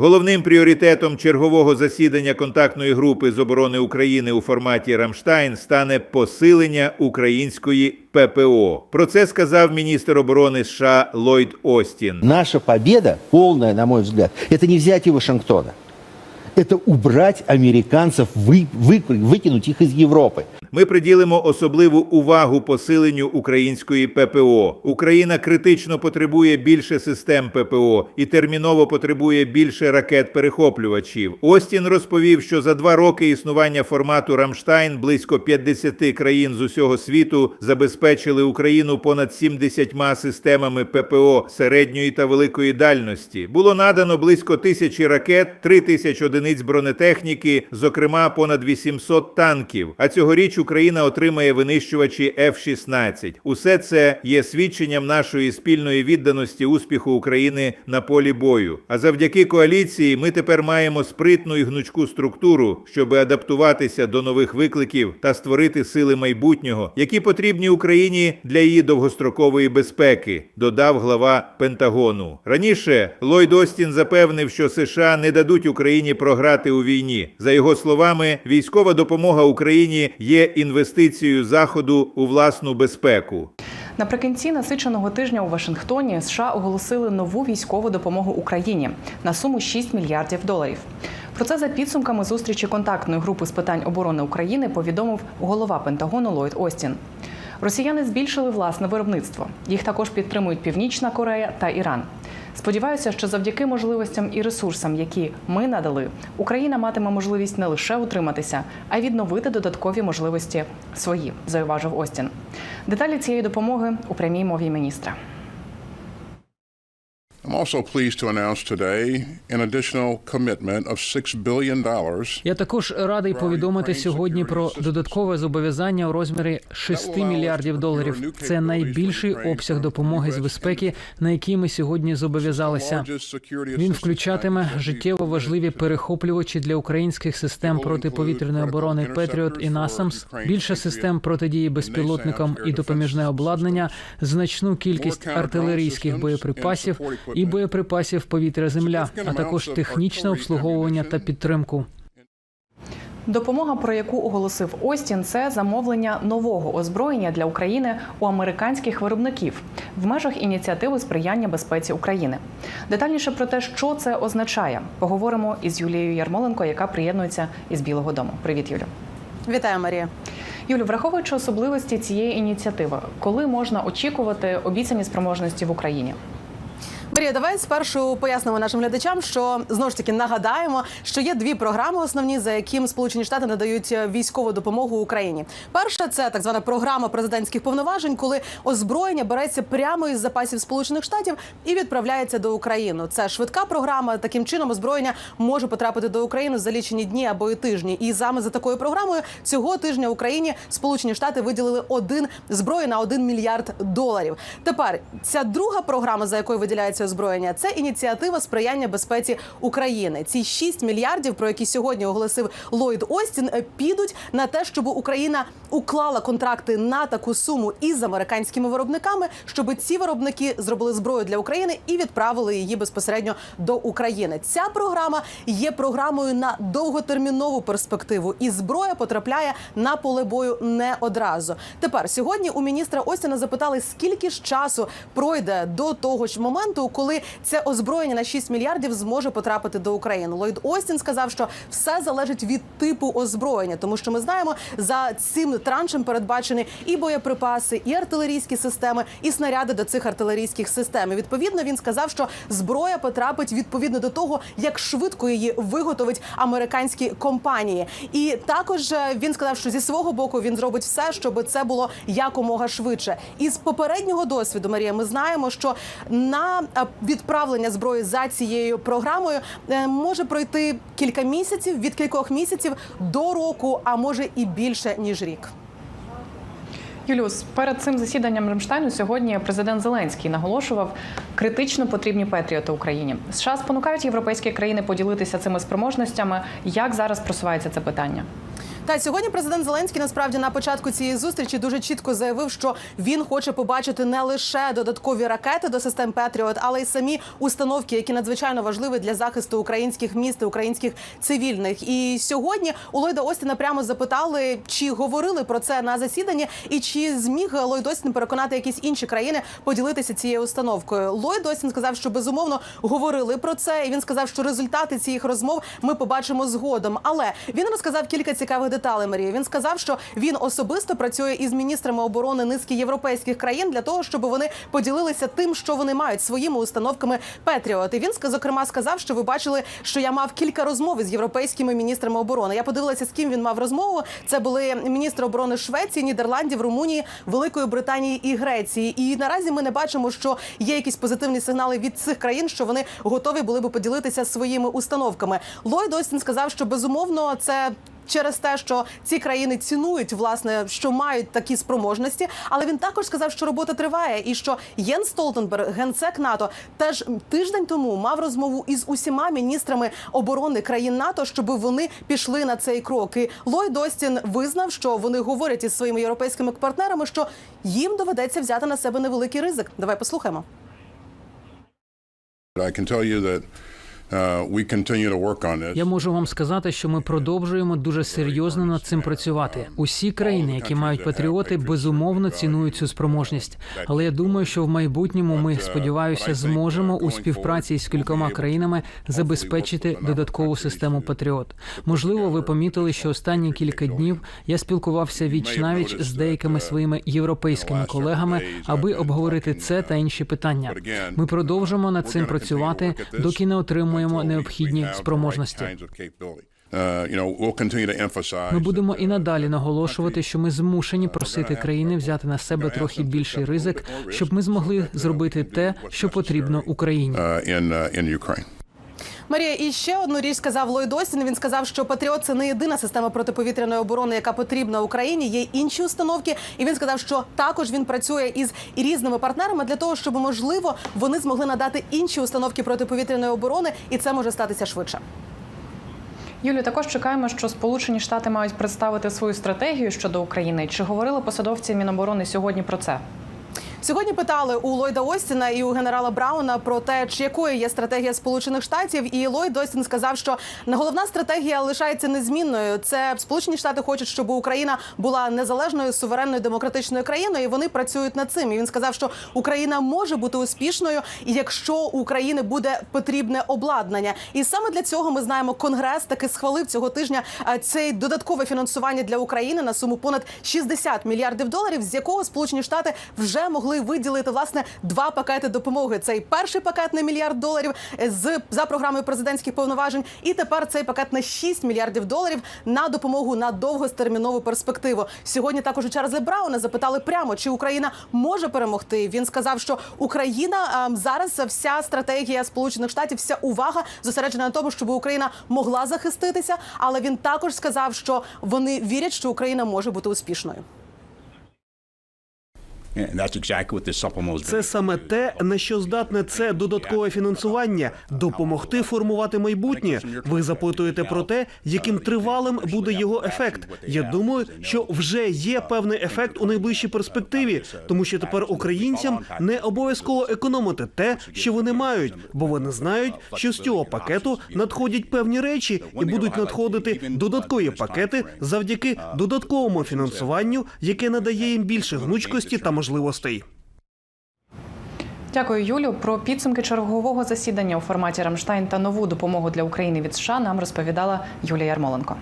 Головним пріоритетом чергового засідання контактної групи з оборони України у форматі Рамштайн стане посилення української ППО. Про це сказав міністр оборони США Ллойд Остін. Наша победа, повна, на мой взгляд, це не взятие Вашингтона Это убрать американцев, вы, вы- выкинуть их из Европы. Ми приділимо особливу увагу посиленню української ППО. Україна критично потребує більше систем ППО і терміново потребує більше ракет-перехоплювачів. Остін розповів, що за два роки існування формату Рамштайн близько 50 країн з усього світу забезпечили Україну понад 70 системами ППО середньої та великої дальності. Було надано близько тисячі ракет, 3 тисяч одиниць бронетехніки, зокрема понад 800 танків. А цьогоріч Україна отримає винищувачі F-16. Усе це є свідченням нашої спільної відданості успіху України на полі бою. А завдяки коаліції ми тепер маємо спритну і гнучку структуру, щоб адаптуватися до нових викликів та створити сили майбутнього, які потрібні Україні для її довгострокової безпеки, додав глава Пентагону. Раніше Ллойд Остін запевнив, що США не дадуть Україні програти у війні. За його словами, військова допомога Україні є інвестицією заходу у власну безпеку. Наприкінці насиченого тижня у Вашингтоні США оголосили нову військову допомогу Україні на суму 6 мільярдів доларів. Про це за підсумками зустрічі контактної групи з питань оборони України повідомив голова Пентагону Ллойд Остін. Росіяни збільшили власне виробництво. Їх також підтримують Північна Корея та Іран. Сподіваюся, що завдяки можливостям і ресурсам, які ми надали, Україна матиме можливість не лише утриматися, а й відновити додаткові можливості свої, зауважив Остін. Деталі цієї допомоги у прямій мові міністра. I'm also pleased to announce today an additional commitment of $6 billion Я також радий повідомити сьогодні про додаткове зобов'язання у розмірі 6 мільярдів доларів. Це найбільший обсяг допомоги з безпеки, на який ми сьогодні зобов'язалися. Він включатиме життєво важливі перехоплювачі для українських систем протиповітряної оборони Петріот і Насамс, більше систем протидії безпілотникам і допоміжне обладнання, значну кількість артилерійських боєприпасів і боєприпасів повітря-земля, а також технічне обслуговування та підтримку. Допомога, про яку оголосив Остін, це замовлення нового озброєння для України у американських виробників в межах ініціативи сприяння безпеці України. Детальніше про те, що це означає, поговоримо із Юлією Ярмоленко, яка приєднується із Білого Дому. Привіт, Юлю. Вітаю, Марія. Юлю, враховуючи особливості цієї ініціативи, коли можна очікувати обіцяні спроможності в Україні? Марія, давай спершу пояснимо нашим глядачам, що знову ж таки нагадаємо, що є дві програми основні, за яким Сполучені Штати надають військову допомогу Україні. Перша це так звана програма президентських повноважень, коли озброєння береться прямо із запасів Сполучених Штатів і відправляється до України. Це швидка програма. Таким чином озброєння може потрапити до України за лічені дні або і тижні. І саме за такою програмою цього тижня Україні Сполучені Штати виділили один зброї на один мільярд доларів. Тепер ця друга програма, за якою виділяється озброєння, це ініціатива сприяння безпеці України. Ці 6 мільярдів, про які сьогодні оголосив Ллойд Остін, е, підуть на те, щоб Україна уклала контракти на таку суму із американськими виробниками, щоб ці виробники зробили зброю для України і відправили її безпосередньо до України. Ця програма є програмою на довготермінову перспективу, і зброя потрапляє на поле бою не одразу. Тепер сьогодні у міністра Остіна запитали, скільки ж часу пройде до того ж моменту, коли це озброєння на 6 мільярдів зможе потрапити до України. Ллойд Остін сказав, що все залежить від типу озброєння, тому що ми знаємо, за цим траншем передбачені і боєприпаси, і артилерійські системи, і снаряди до цих артилерійських систем. І відповідно він сказав, що зброя потрапить відповідно до того, як швидко її виготовить американські компанії. І також е, він сказав, що зі свого боку він зробить все, щоб це було якомога швидше. Із попереднього досвіду Марія, ми знаємо, що на е, відправлення зброї за цією програмою е, може пройти кілька місяців від кількох місяців до року, а може і більше ніж рік. Юліус, перед цим засіданням Рамштайну сьогодні президент Зеленський наголошував критично потрібні патріоти Україні. США спонукають європейські країни поділитися цими спроможностями. Як зараз просувається це питання? Та сьогодні президент Зеленський насправді на початку цієї зустрічі дуже чітко заявив, що він хоче побачити не лише додаткові ракети до систем Петріот, але й самі установки, які надзвичайно важливі для захисту українських міст українських цивільних. І сьогодні у Ллойда Остіна прямо запитали, чи говорили про це на засіданні, і чи зміг Ллойд Остін переконати якісь інші країни поділитися цією установкою. Ллойд Остін сказав, що безумовно говорили про це, і він сказав, що результати цих розмов ми побачимо згодом. Але він розказав кілька цікавих деталей. Марія. Він сказав, що він особисто працює із міністрами оборони низки європейських країн для того, щоб вони поділилися тим, що вони мають своїми установками Петріот. І він зокрема сказав, що ви бачили, що я мав кілька розмов із європейськими міністрами оборони. Я подивилася, з ким він мав розмову. Це були міністри оборони Швеції, Нідерландів, Румунії, Великої Британії і Греції. І наразі ми не бачимо, що є якісь позитивні сигнали від цих країн, що вони готові були би поділитися своїми установками. Ллойд Остін сказав, що безумовно це. Через те, що ці країни цінують власне, що мають такі спроможності, але він також сказав, що робота триває, і що Єн Столтенберг, генсек НАТО, теж тиждень тому мав розмову із усіма міністрами оборони країн НАТО, щоб вони пішли на цей крок. І Ллойд Остін визнав, що вони говорять із своїми європейськими партнерами, що їм доведеться взяти на себе невеликий ризик. Давай послухаємо. I can tell you that uh, we continue to work on this. Я можу вам сказати, що ми продовжуємо дуже серйозно над цим працювати. Усі країни, які мають патріоти, безумовно цінують цю спроможність. Але я думаю, що в майбутньому ми сподіваюся зможемо у співпраці з кількома країнами забезпечити додаткову систему Патріот. Можливо, ви помітили, що останні кілька днів я спілкувався віч навіч з деякими своїми європейськими колегами, аби обговорити це та інші питання. Ми продовжимо над цим працювати, доки не отримуємо необхідні спроможності. Ми будемо і надалі наголошувати, що ми змушені просити країни взяти на себе трохи більший ризик, щоб ми змогли зробити те, що потрібно Україні. Марія, і ще одну річ сказав Ллойд Остін. Він сказав, що Патріот це не єдина система протиповітряної оборони, яка потрібна Україні. Є інші установки. І він сказав, що також він працює із різними партнерами для того, щоб можливо вони змогли надати інші установки протиповітряної оборони, і це може статися швидше. Юлі, також чекаємо, що Сполучені Штати мають представити свою стратегію щодо України. Чи говорили посадовці Міноборони сьогодні про це? Сьогодні питали у Ллойда Остіна і у генерала Брауна про те, чи якою є стратегія Сполучених Штатів. І Ллойд Остін сказав, що головна стратегія лишається незмінною. Це Сполучені Штати хочуть, щоб Україна була незалежною суверенною демократичною країною. і Вони працюють над цим. І він сказав, що Україна може бути успішною, якщо у України буде потрібне обладнання. І саме для цього ми знаємо, конгрес таки схвалив цього тижня е, цей додаткове фінансування для України на суму понад 60 мільярдів доларів, з якого Сполучені Штати вже могли виділити власне два пакети допомоги. Цей перший пакет на мільярд доларів е, з за програмою президентських повноважень, і тепер цей пакет на 6 мільярдів доларів на допомогу на довгостермінову перспективу. Сьогодні також у Чарльза Брауна запитали прямо, чи Україна може перемогти. Він сказав, що Україна е, зараз вся стратегія Сполучених Штатів, вся увага зосереджена на тому, щоб Україна могла захиститися. Але він також сказав, що вони вірять, що Україна може бути успішною. Це саме те, на що здатне це додаткове фінансування допомогти формувати майбутнє. Ви запитуєте про те, яким тривалим буде його ефект. Я думаю, що вже є певний ефект у найближчій перспективі, тому що тепер українцям не обов'язково економити те, що вони мають, бо вони знають, що з цього пакету надходять певні речі і будуть надходити додаткові пакети завдяки додатковому фінансуванню, яке надає їм більше гнучкості та можливостей. Дякую, Юлю. Про підсумки чергового засідання у форматі Рамштайн та нову допомогу для України від США нам розповідала Юлія Ярмоленко.